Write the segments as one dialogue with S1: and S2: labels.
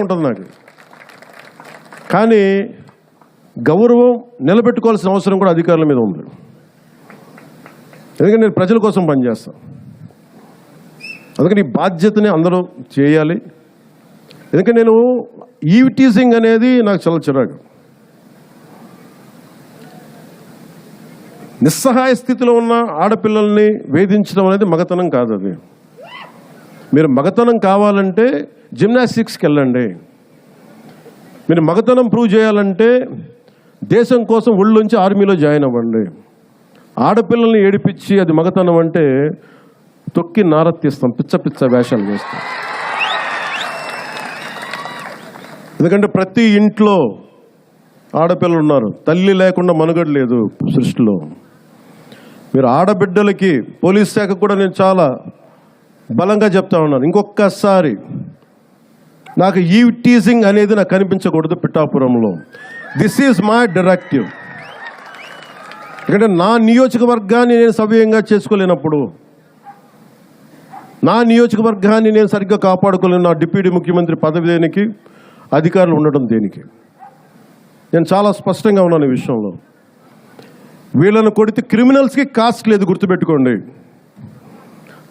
S1: ఉంటుంది నాకు. కానీ గౌరవం నిలబెట్టుకోవాల్సిన అవసరం కూడా అధికారుల మీద ఉంది. ఎందుకంటే నేను ప్రజల కోసం పనిచేస్తాను. అందుకని ఈ బాధ్యతని అందరూ చేయాలి. ఎందుకంటే నేను ఈవిటీజింగ్ అనేది నాకు చాలా చిరాకు. నిస్సహాయ స్థితిలో ఉన్న ఆడపిల్లల్ని వేధించడం అనేది మగతనం కాదు అది. మీరు మగతనం కావాలంటే జిమ్నాస్టిక్స్కి వెళ్ళండి. మీరు మగతనం ప్రూవ్ చేయాలంటే దేశం కోసం ఒళ్ళుంచి ఆర్మీలో జాయిన్ అవ్వండి. ఆడపిల్లల్ని ఏడిపించి అది మగతనం అంటే తొక్కి నారత్తిస్తాం పిచ్చ పిచ్చ వేషాలు చేస్తాం. ఎందుకంటే ప్రతి ఇంట్లో ఆడపిల్లలు ఉన్నారు. తల్లి లేకుండా మనుగడ లేదు సృష్టిలో. మీరు ఆడబిడ్డలకి పోలీస్ శాఖ కూడా నేను చాలా బలంగా చెప్తా ఉన్నాను. ఇంకొకసారి నాకు ఈ టీజింగ్ అనేది నాకు కనిపించకూడదు పిఠాపురంలో. దిస్ ఈజ్ మై డైరెక్టివ్ ఎందుకంటే నా నియోజకవర్గాన్ని నేను సవ్యంగా చేసుకోలేనప్పుడు నా నియోజకవర్గాన్ని నేను సరిగ్గా కాపాడుకోలేను. నా డిప్యూటీ ముఖ్యమంత్రి పదవి దేనికి అధికారులు ఉండడం దేనికి. నేను చాలా స్పష్టంగా ఉన్నాను ఈ విషయంలో. వీళ్ళను కొడితే క్రిమినల్స్కి కాస్ట్ లేదు గుర్తుపెట్టుకోండి.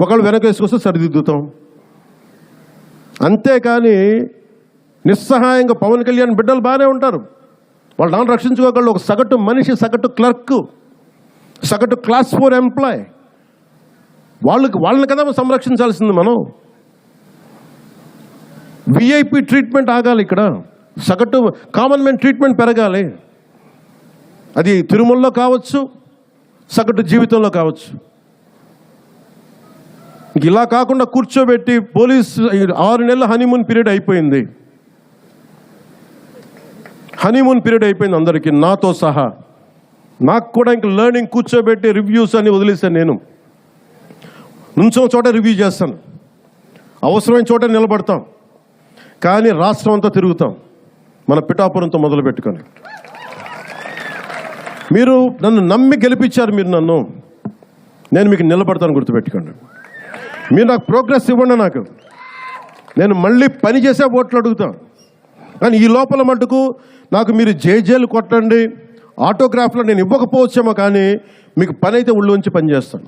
S1: ఒకళ్ళు వెనకేసుకొస్తే సరిదిద్దుతాం. అంతేకాని నిస్సహాయంగా పవన్ కళ్యాణ్ బిడ్డలు బాగానే ఉంటారు. వాళ్ళు నాన్న రక్షించుకోగలరు. ఒక సగటు మనిషి సగటు క్లర్క్ సగటు క్లాస్ ఫోర్ ఎంప్లాయ్. వాళ్ళకి వాళ్ళని కదా సంరక్షించాల్సింది మనం. విఐపి ట్రీట్మెంట్ ఆగాలి ఇక్కడ. సగటు కామన్ మ్యాన్ ట్రీట్మెంట్ పెరగాలి. అది తిరుమలలో కావచ్చు సగటు జీవితంలో కావచ్చు. ఇలా కాకుండా కూర్చోబెట్టి పోలీస్ ఆరు నెలల హనీమూన్ పీరియడ్ అయిపోయింది. హనీమూన్ పీరియడ్ అయిపోయింది అందరికీ నాతో సహా. నాకు కూడా ఇంక లెర్నింగ్ కూర్చోబెట్టి రివ్యూస్ అని వదిలేశాను నేను. నుంచో చోట రివ్యూ చేస్తాను. అవసరమైన చోట నిలబడతాం. కానీ రాష్ట్రం అంతా తిరుగుతాం. మన పిఠాపురంతో మొదలు పెట్టుకొని. మీరు నన్ను నమ్మి గెలిపించారు మీరు నన్ను. నేను మీకు నిలబడతాను గుర్తుపెట్టుకోండి. మీరు నాకు ప్రోగ్రెస్ ఇవ్వండి నాకు. నేను మళ్ళీ పని చేసే ఓట్లు అడుగుతాను కానీ ఈ లోపల మటుకు నాకు మీరు జేజేలు కొట్టండి ఆటోగ్రాఫ్లో నేను ఇవ్వకపోవచ్చేమో కానీ మీకు పని అయితే ఉళ్ళు ఉంచి పని చేస్తాను.